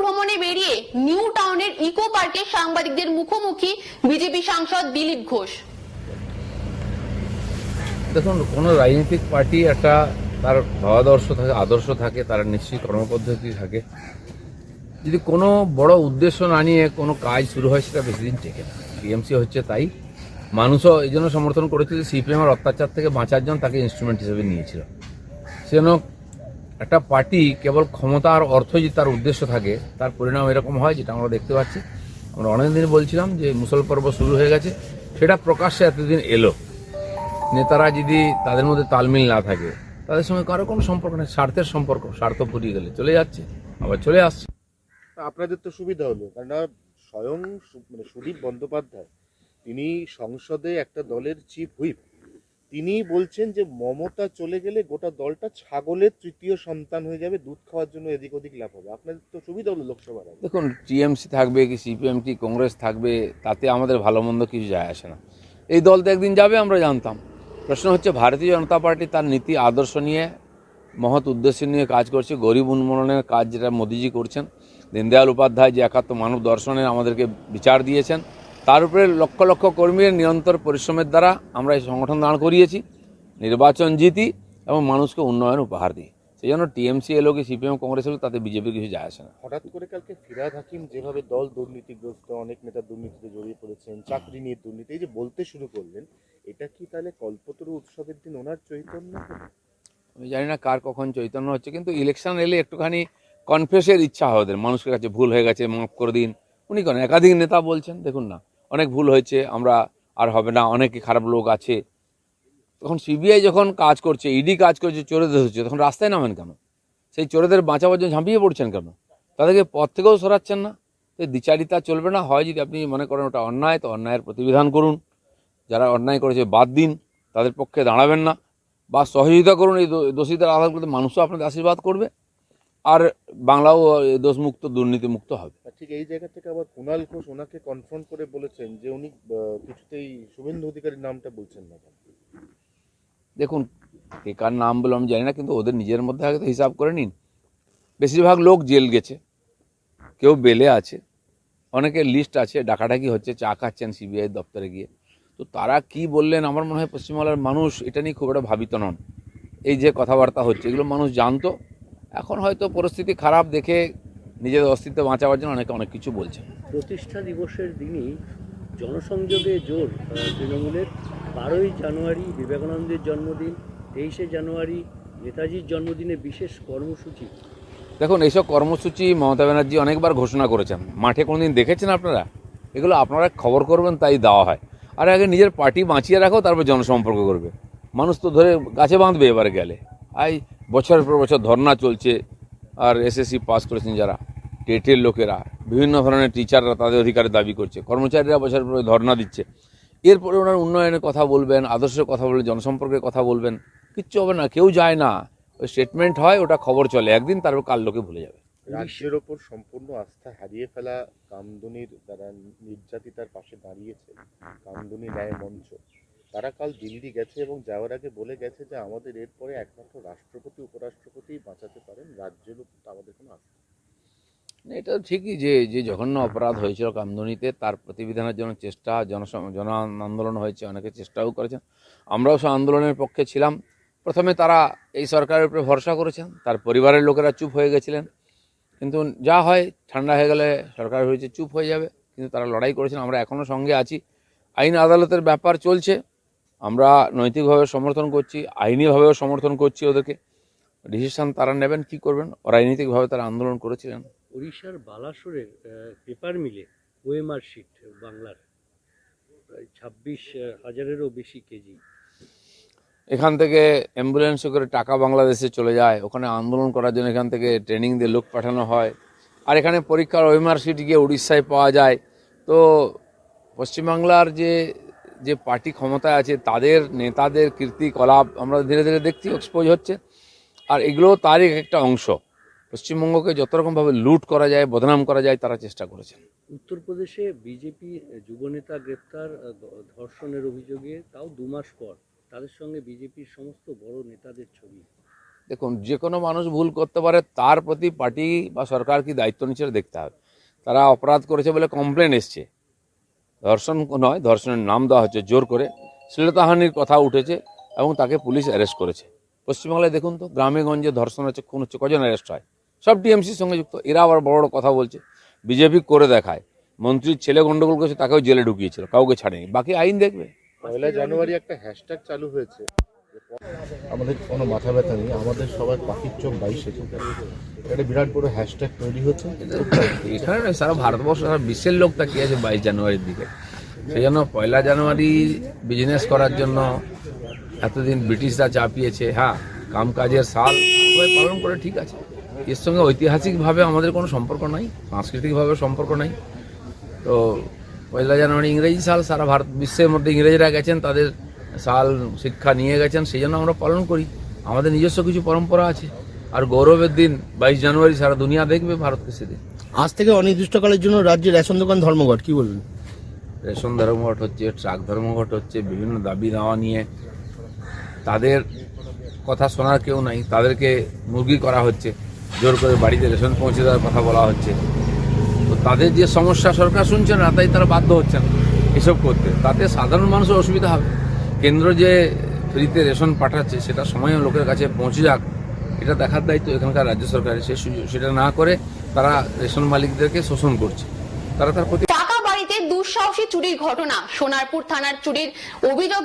ভ্রমণে বেরিয়ে নিউ টাউনের ইকো পার্কে সাংবাদিকদের মুখোমুখি বিজেপি সাংসদ দিলীপ ঘোষ। দেখুন, কোনো রাজনৈতিক পার্টি একটা তার ভাবাদর্শ থাকে, আদর্শ থাকে, তার নিশ্চয়ই কর্মপদ্ধতি থাকে। যদি কোনো বড় উদ্দেশ্য না নিয়ে কোনো কাজ শুরু হয়, সেটা বেশি দিন টেকে না। টিএমসি হচ্ছে তাই। মানুষও এই জন্য সমর্থন করেছিল সিপিএমের অত্যাচার থেকে বাঁচার জন্য তাকে ইনস্ট্রুমেন্ট হিসেবে নিয়েছিল। সেজন্য একটা পার্টি কেবল ক্ষমতা আর অর্থ যদি তার উদ্দেশ্য থাকে, তার পরিণাম এরকম হয় যেটা আমরা দেখতে পাচ্ছি। আমরা অনেকদিন বলছিলাম যে মুসল পর্ব শুরু হয়ে গেছে, সেটা প্রকাশ্যে এতদিন এলো। নেতারা যদি তাদের মধ্যে তালমিল না থাকে, তাদের সঙ্গে কারও কোনো সম্পর্ক নেই, স্বার্থের সম্পর্ক, স্বার্থ ফুরিয়ে গেলে চলে যাচ্ছে, আবার চলে আসছে। আপনাদের তো সুবিধা হলো, কারণ স্বয়ং মানে সুদীপ বন্দ্যোপাধ্যায়, তিনি সংসদে একটা দলের চিফ হুইপ তিনি বলছেন যে মমতা চলে গেলে গোটা দলটা ছাগলের তৃতীয় সন্তান হয়ে যাবে, দুধ খাওয়ার জন্য এদিক ওদিক লাভ হবে। আপনাদের তো সুবিধা হলো লোকসভার দেখুন, টিএমসি থাকবে কি সিপিএম কি কংগ্রেস থাকবে, তাতে আমাদের ভালো মন্দ কিছু যায় আসে না। এই দল তো একদিন যাবে, আমরা জানতাম। প্রশ্ন হচ্ছে, ভারতীয় জনতা পার্টি তার নীতি, আদর্শ নিয়ে, মহৎ উদ্দেশ্য নিয়ে কাজ করছে, গরিব উন্মূলনের কাজ যেটা মোদিজি করছেন। দীনদয়াল উপাধ্যায় যে একাত্ম মানব দর্শনের আমাদেরকে বিচার দিয়েছেন তার উপরে লক্ষ লক্ষ কর্মীর নিরন্তর পরিশ্রমের দ্বারা আমরা এই সংগঠন দাঁড় করিয়েছি নির্বাচন জিতি এবং মানুষকে উন্নয়ন উপহার দিই। সেই জন্য টিএমসি এলো কি সিপিএম কংগ্রেস এলো তাতে বিজেপির কিছু যায় আসে না। হঠাৎ করে কালকে ফিরাদ হাকিম যেভাবে দল দুর্নীতিগ্রস্ত অনেক নেতা দুর্নীতিতে জড়িয়ে পড়েছেন চাকরি নিয়ে দুর্নীতি এই যে বলতে শুরু করলেন এটা কি তাহলে কল্পতরু উৎসবের দিন ওনার চৈতন্য? আমি জানি না কার কখন চৈতন্য হচ্ছে কিন্তু ইলেকশন এলে একটুখানি কনফেসের ইচ্ছা হয় ওদের মানুষের কাছে ভুল হয়ে গেছে মাফ করে দিন। উনি করেন একাধিক নেতা বলছেন দেখুন না। অনেক ভুল হয়েছে, আমরা আর হবে না, অনেকে খারাপ লোক আছে। তখন সিবিআই যখন কাজ করছে ইডি কাজ করছে, চোরেদের হচ্ছে, তখন রাস্তায় নামেন কেন? সেই চোরেদের বাঁচাবার জন্য ঝাঁপিয়ে পড়ছেন কেন? তাদেরকে পথ থেকেও সরাচ্ছেন না। তো দ্বিচারিতা চলবে না। হয় যদি আপনি মনে করেন ওটা অন্যায়, তো অন্যায়ের প্রতিবিধান করুন। যারা অন্যায় করেছে, বাদ দিন। তাদের পক্ষে দাঁড়াবেন না। বা সহযোগিতা করুন। এই দোষীদের আধার করতে মানুষও আপনাদের আশীর্বাদ করবে। আর বাংলাও দোষমুক্ত দুর্নীতিমুক্ত হবে। ঠিক এই জায়গা থেকে আবার কুণাল ঘোষ ওনাকে কনফ্রন্ট করে বলেছেন যে উনি কিছুতেই শুভেন্দু অধিকারীর নামটা বলছেন না দেখুন কে কার নাম বলে আমি জানি না কিন্তু ওদের নিজের মধ্যে আগে তো হিসাব করে নিন। বেশিরভাগ লোক জেল গেছে কেউ বেলে আছে অনেকের লিস্ট আছে ডাকাডাকি হচ্ছে চা খাচ্ছেন সিবিআই দপ্তরে গিয়ে। তো তারা কি বললেন আমার মনে হয় পশ্চিমবাংলার মানুষ এটা নিয়ে খুব একটা ভাবিত নন। এই যে কথাবার্তা হচ্ছে এগুলো মানুষ জানতো এখন হয়তো পরিস্থিতি খারাপ দেখে নিজেদের অস্তিত্ব বাঁচাবার জন্য অনেকে অনেক কিছু বলছে। প্রতিষ্ঠা দিবসের দিনই জনসংযোগে জোর তৃণমূলের। বারোই জানুয়ারি বিবেকানন্দের জন্মদিন তেইশে জানুয়ারি নেতাজির জন্মদিনে বিশেষ কর্মসূচি। দেখুন এইসব কর্মসূচি মমতা ব্যানার্জি অনেকবার ঘোষণা করেছেন। মাঠে কোনোদিন দেখেছেন আপনারা? এগুলো আপনারা খবর করবেন তাই দেওয়া হয়। আর আগে নিজের পার্টি বাঁচিয়ে রাখো তারপর জনসম্পর্ক করবে। মানুষ তো ধরে গাছে বাঁধবে এবার গেলে। আই বছরের পর বছর ধর্না চলছে আর এসএসসি পাস করেছেন যারা টেটের লোকেরা, বিভিন্ন ধরনের টিচাররা তাদের অধিকারের দাবি করছে, কর্মচারীরা বছরের পর ধর্না দিচ্ছে। এরপরে ওনার উন্নয়নের কথা বলবেন, আদর্শের কথা বলবেন, জনসম্পর্কের কথা বলবেন, কিচ্ছু হবে না, কেউ যায় না। ওই স্টেটমেন্ট হয়, ওটা খবর চলে, একদিন তারপর কাল লোকে ভুলে যাবে। রাজ্যের ওপর সম্পূর্ণ আস্থা হারিয়ে ফেলা কামদুনির দ্বারা নির্যাতিতার পাশে দাঁড়িয়েছে কামদুনি ন্যায় মঞ্চ তারা কাল দিল্লি গেছে এবং যাওয়ার আগে বলে গেছে যে আমাদের এরপরে একমাত্র রাষ্ট্রপতি উপরাষ্ট্রপতি বাঁচাতে পারেন উপর তো আমাদের কোনো। না, এটা ঠিকই যে যে জঘন্য অপরাধ হয়েছিল কামদুনিতে তার প্রতিবিধানের জন্য চেষ্টা জনসম জন আন্দোলন হয়েছে অনেকে চেষ্টাও করেছেন। আমরাও সে আন্দোলনের পক্ষে ছিলাম। প্রথমে তারা এই সরকারের উপরে ভরসা করেছেন তার পরিবারের লোকেরা চুপ হয়ে গেছিলেন। কিন্তু যা হয় ঠান্ডা হয়ে গেলে সরকার হয়েছে চুপ হয়ে যাবে। কিন্তু তারা লড়াই করেছেন আমরা এখনও সঙ্গে আছি। আইন আদালতের ব্যাপার চলছে। আমরা নৈতিকভাবে সমর্থন করছি আইনিভাবেও সমর্থন করছি ওদেরকে। ডিসিশন তারা নেবেন কি করবেন? রাজনৈতিকভাবে তারা আন্দোলন করেছিলেন। উড়িষ্যার বালাসোরের পেপার মিলে ওএমআর শিট বাংলার প্রায় ছাব্বিশ হাজারেরও বেশি কেজি। এখান থেকে অ্যাম্বুলেন্সে করে টাকা বাংলাদেশে চলে যায়। ওখানে আন্দোলন করার জন্য এখান থেকে ট্রেনিং দিয়ে লোক পাঠানো হয়। আর এখানে পরীক্ষার ওএমআর সিট গিয়ে উড়িষ্যায় পাওয়া যায়। তো পশ্চিমবাংলার যে যে পার্টি ক্ষমতায় আছে তাদের নেতাদের কীর্তিকলাপ আমরা ধীরে ধীরে দেখছি এক্সপোজ হচ্ছে। আর এগুলো তারই একটা অংশ। পশ্চিমবঙ্গকে যত রকমভাবে লুট করা যায় বদনাম করা যায় তারা চেষ্টা করেছেন। উত্তরপ্রদেশে বিজেপি যুবনেতা গ্রেপ্তার ধর্ষণের অভিযোগে তাও দু মাস পর। তাদের সঙ্গে বিজেপির সমস্ত বড় নেতাদের ছবি। দেখুন যে কোনো মানুষ ভুল করতে পারে তার প্রতি পার্টি বা সরকার কি দায়িত্ব নিচ্ছে দেখতে হবে। তারা অপরাধ করেছে বলে কমপ্লেন এসছে। ধর্ষণ নয় ধর্ষণের নাম দেওয়া হচ্ছে জোর করে। শ্লীলতাহানির কথা উঠেছে এবং তাকে পুলিশ অ্যারেস্ট করেছে। পশ্চিমবাংলায় দেখুন তো গ্রামে গঞ্জে ধর্ষণ হচ্ছে খুন হচ্ছে, কজন অ্যারেস্ট হয়? সব টিএমসির সঙ্গে যুক্ত, এরা আবার বড় বড় কথা বলছে। বিজেপি করে দেখায়। মন্ত্রীর ছেলে গন্ডগোল করেছে, তাকেও জেলে ঢুকিয়েছিল, কাউকে ছাড়েনি। বাকি আইন দেখবে? পয়লা জানুয়ারি একটা হ্যাশট্যাগ চালু হয়েছে। আমাদের কোনো মাথা ব্যথা নেই আমাদের সবার পাখির চোখ বাইশে একটা বিরাট বড় হ্যাশট্যাগ তৈরি হচ্ছে। এখানে নয়, সারা ভারতবর্ষ সারা বিশ্বের লোক তাকিয়ে আছে বাইশ জানুয়ারির দিকে। সেই জন্য পয়লা জানুয়ারি বিজনেস করার জন্য এতদিন ব্রিটিশরা চাপিয়েছে হ্যাঁ কামকাজের সাল পালন করে ঠিক আছে। এর সঙ্গে ঐতিহাসিকভাবে আমাদের কোনো সম্পর্ক নাই সাংস্কৃতিকভাবে সম্পর্ক নাই। তো পয়লা জানুয়ারি ইংরেজি সাল সারা ভারত বিশ্বের মধ্যে ইংরেজরা গেছেন তাদের সাল শিক্ষা নিয়ে গেছেন সেই জন্য আমরা পালন করি। আমাদের নিজস্ব কিছু পরম্পরা আছে। আর গৌরবের দিন বাইশ জানুয়ারি সারা দুনিয়া দেখবে ভারতকে সেদিন। আজ থেকে অনির্দিষ্টকালের জন্য রাজ্যে রেশন দোকান ধর্মঘট কি বলবেন? রেশন ধর্মঘট হচ্ছে ট্রাক ধর্মঘট হচ্ছে বিভিন্ন দাবি দাওয়া নিয়ে। তাদের কথা শোনার কেউ নাই। তাদেরকে মুরগি করা হচ্ছে। জোর করে বাড়িতে রেশন পৌঁছে দেওয়ার কথা বলা হচ্ছে। তো তাদের যে সমস্যা সরকার শুনছে না তাই তারা বাধ্য হচ্ছেন এসব করতে। তাতে সাধারণ মানুষের অসুবিধা হবে। কেন্দ্র যে ফ্রিতে রেশন পাঠাচ্ছে, সেটা সময়ে লোকের কাছে পৌঁছে যাক, এটা দেখার দায়িত্ব এখানকার রাজ্য সরকারের। সে সেটা না করে তারা রেশন মালিকদেরকে শোষণ করছে। তারা তার প্রতি টাকা বাড়িতে দুঃসাহসী চুরির ঘটনা। সোনারপুর থানার চুরির অভিযোগ